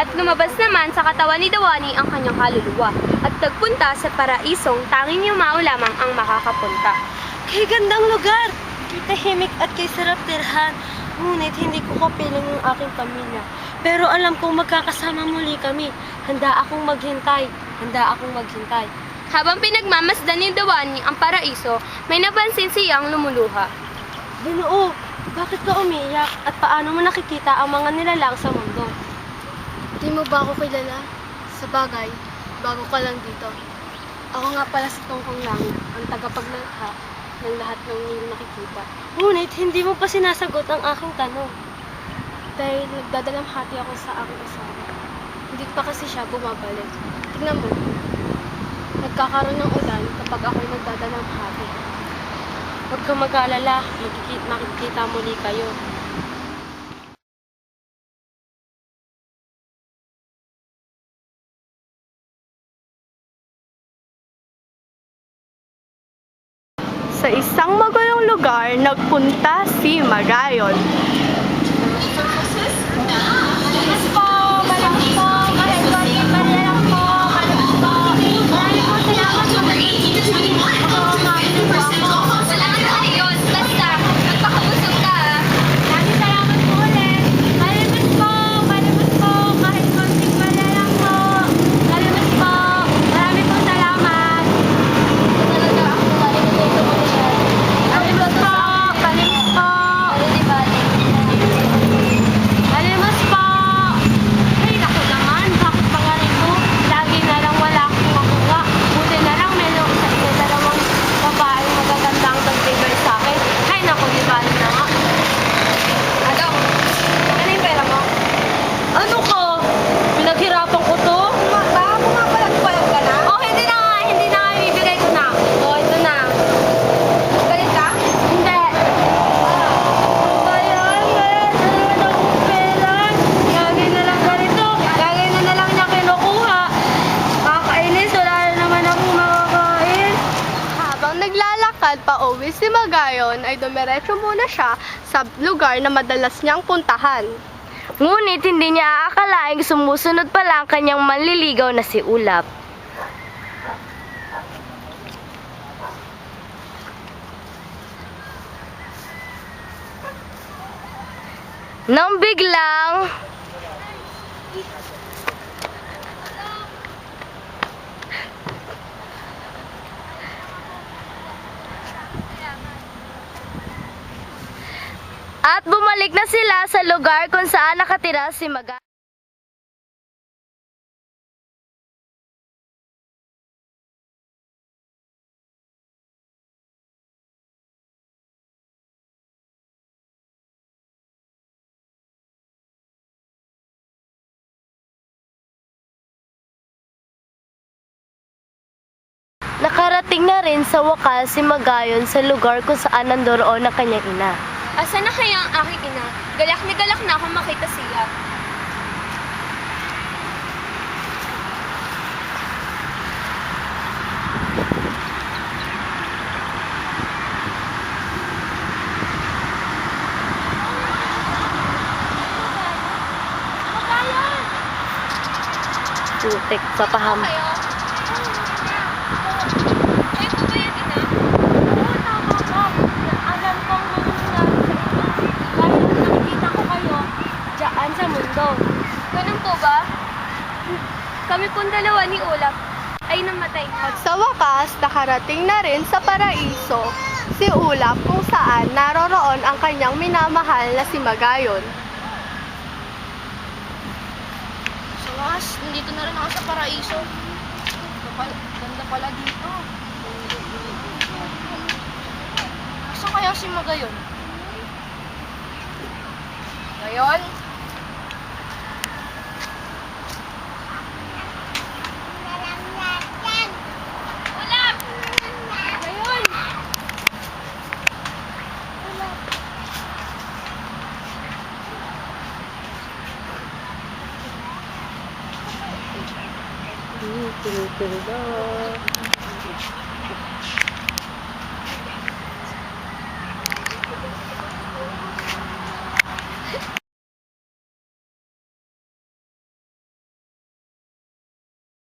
At lumabas naman sa katawan ni Dawani ang kanyang kaluluwa. At nagpunta sa paraisong tanging yung mao lamang ang makakapunta. Kay gandang lugar! Kay tahimik at kay sarap tirhan. Ngunit hindi ko kapiling ang aking pamilya. Pero alam kong magkakasama muli kami. Handa akong maghintay. Handa akong maghintay. Habang pinagmamasdan ni Dawani ang paraiso, may napansin siyang lumuluha. Binuo, bakit ka umiyak? At paano mo nakikita ang mga nilalang sa mundo? Di mo ba ako kilala? Sa bagay, bago ka lang dito. Ako nga pala si Tongkong Langit, ang tagapaglatha ng lahat ng iyong nakikita. Ngunit hindi mo pa sinasagot ang aking tanong. Dahil nagdadalamhati ako sa aking asawa. Hindi pa kasi siya bumabalik. Tignan mo, nagkakaroon ng ulan kapag ako'y nagdadalamhati. Huwag kang mag-aalala, makikita muli kayo. Sa isang magulong lugar, nagpunta si Magayon. Salamat sa yun. Basta, magpakabusog ka ah. Talaga ako galing na dito mo siya. Alimus po! Alimus po! Alimas po! Ay, naku naman, bakit pangalan mo? Lagi na lang wala akong makuha. Buti na lang meron sa inyo dalawang babae magagandang nagbigay sa akin. Ay, naku, di ba na nga? Ano? Ano yung pera mo? Ano ko? Pinaghirapan ko to? Baka pumapalag-palag ka na? Oh, hindi na nga, hindi na nga, ibibigay ko na. Oh, ito na. Galit ka? Hindi. Bayan, bayan, talaga akong pera. Lagi na lang ganito. Lagi na na lang niya kinukuha. Kakainis, wala na naman akong makakain. Habang naglalakad pa uwi si Magayon, ay dumiretso muna siya sa lugar na madalas niyang puntahan. Ngunit hindi niya aakalaing sumusunod pa lang kanyang manliligaw na si Ulap. Nang biglang... At bumalik na sila sa lugar kung saan nakatira si Maga. Nakarating na rin sa wakas si Magayon sa lugar kung saan nandoroon ang kanyang ina. Asa na kaya ang aking ina? Galak na galak na akong makita siya. Putik, papaham. Kayo? Kayo po ba yan, ina? Oo, tama ka. Alam kong manunod sa inyo. Dahil nakikita ko kayo dyan sa mundo. Ganun po ba? Kami pong dalawa ni Olaf ay namatay. At sa wakas, nakarating na rin sa paraiso si Ulap kung saan naroroon ang kanyang minamahal na si Magayon. Sa wakas, nandito na rin ako sa paraiso. Ganda pala, ganda pala dito. Saan kaya si Magayon? Ngayon? Tinitinda.